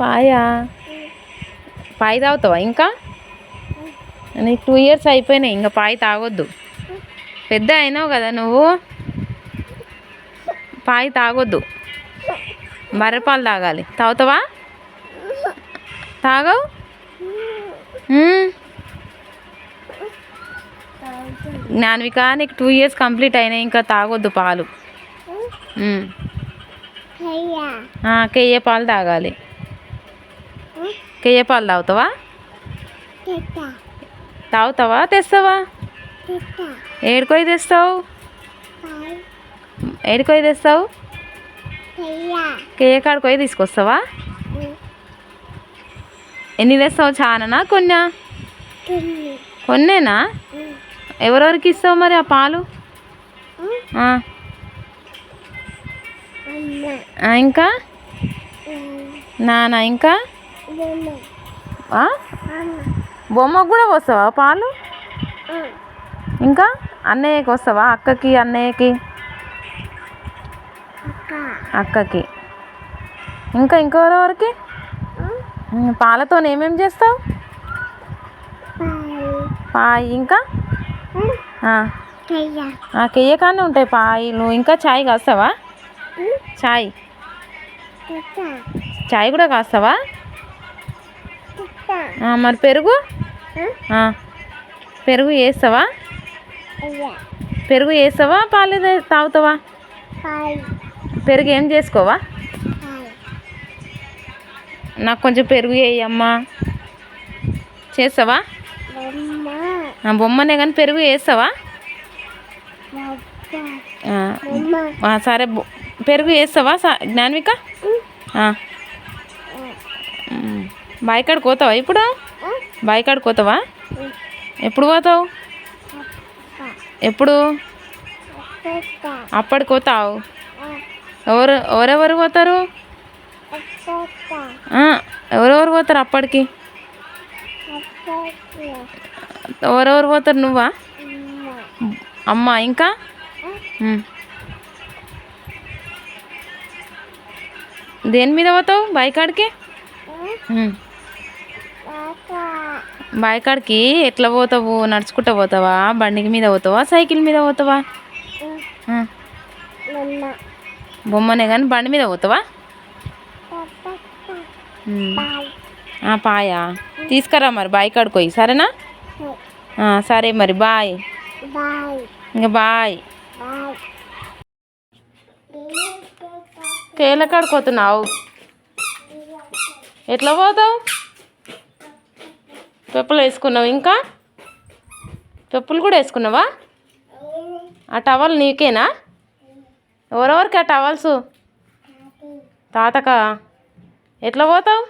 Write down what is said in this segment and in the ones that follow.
పాయా. పాయి తాగుతావా ఇంకా? నీకు టూ ఇయర్స్ అయిపోయినాయి ఇంకా పాయి తాగొద్దు. పెద్ద అయినావు కదా నువ్వు. పాయి తాగొద్దు. బర్రెపాలు తాగాలి. తాగుతావా? తాగవు? మ్మ్. జ్ఞాన్విక నీకు టూ ఇయర్స్ కంప్లీట్ అయినాయి ఇంకా తాగొద్దు పాలు. కెయ్య. పాలు తాగాలి. కెయ్య పాలు తాగుతావా? తాగుతావా? తెస్తావా? ఏడుకోయి తెస్తావు? ఏడుకోయి తెస్తావు? కెయ్య. కాడికి పోయి తీసుకొస్తావా? ఎన్ని తెస్తావు? చాలనా కొన్నా? కొన్నేనా? ఎవరెవరికి ఇస్తావు మరి ఆ పాలు? ఇంకా? నానా ఇంకా? బొమ్మకు కూడా పోస్తావా పాలు? ఇంకా? అన్నయ్యకి వస్తావా? అక్కకి అన్నయ్యకి? అక్కకి. ఇంకా ఇంకెవరెవరికి పాలతో ఏమేమి చేస్తావు? పాయి ఇంకా? ఆ, ఆ, కెయ్య కానీ ఉంటాయి పాయిలు. ఇంకా చాయ్ కాస్తావా? చాయ్. చాయ్ కూడా కాస్తావా? మరి పెరుగు? పెరుగు వేస్తావా? పెరుగు వేస్తావా? పాలు తాగుతావా? పెరుగు ఏం చేసుకోవా? నాకు కొంచెం పెరుగు వేయమ్మా చేస్తావా? ఆ, బొమ్మనే కానీ పెరుగు వేస్తావా? సరే పెరుగు వేస్తావా స- జ్ఞాన్విక? కాడికి పోతావా ఇప్పుడు? బావి కాడికి పోతావా ఎప్పుడు పోతావు ఎప్పుడు? అప్పటికి పోతావు ఎవరు ఎవరెవరు పోతారు ఎవరెవరు పోతారు అప్పటికి? ఎవరెవరు పోతారు నువ్వా? అమ్మ. ఇంకా? దేని మీద పోతావు? బాయికాడికి బాయికాడికి ఎట్లా పోతావు? నడుచుకుంటూ పోతావా? బండికి మీద పోతావా? సైకిల్ మీద పోతావా. బొమ్మనే కానీ బండి మీద పోతావా? పాయా. తీసుకురా మరి బాయ్ కాడికి పోయి. సరేనా? సరే మరి. బాయ్. ఇంకా బాయ్. కేలకాడ పోతున్నావు ఎట్లా పోతావు? పెప్పులు వేసుకున్నావు ఇంకా? పెప్పులు కూడా వేసుకున్నావా? ఆ టవల్ నీకేనా? ఎవరెవరికి ఆ టవల్స్? తాతకా? ఎట్లా పోతావు?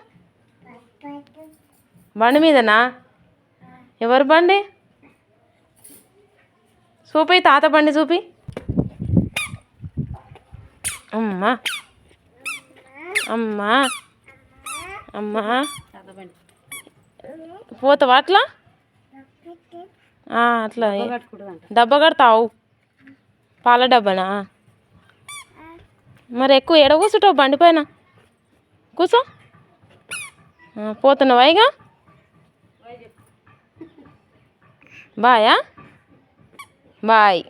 బండి మీదనా? ఎవరు బండి? చూపి తాత బండి చూపి. అమ్మా. అమ్మా. అమ్మా. పోతావా అట్లా అట్లా డబ్బా కడతావు? పాల డబ్బానా? మరి ఎక్కువ ఎడ కూర్చుంటావు బండి పైన? కూర్చో పోతున్నావా ఇక బాయా? బాయ్.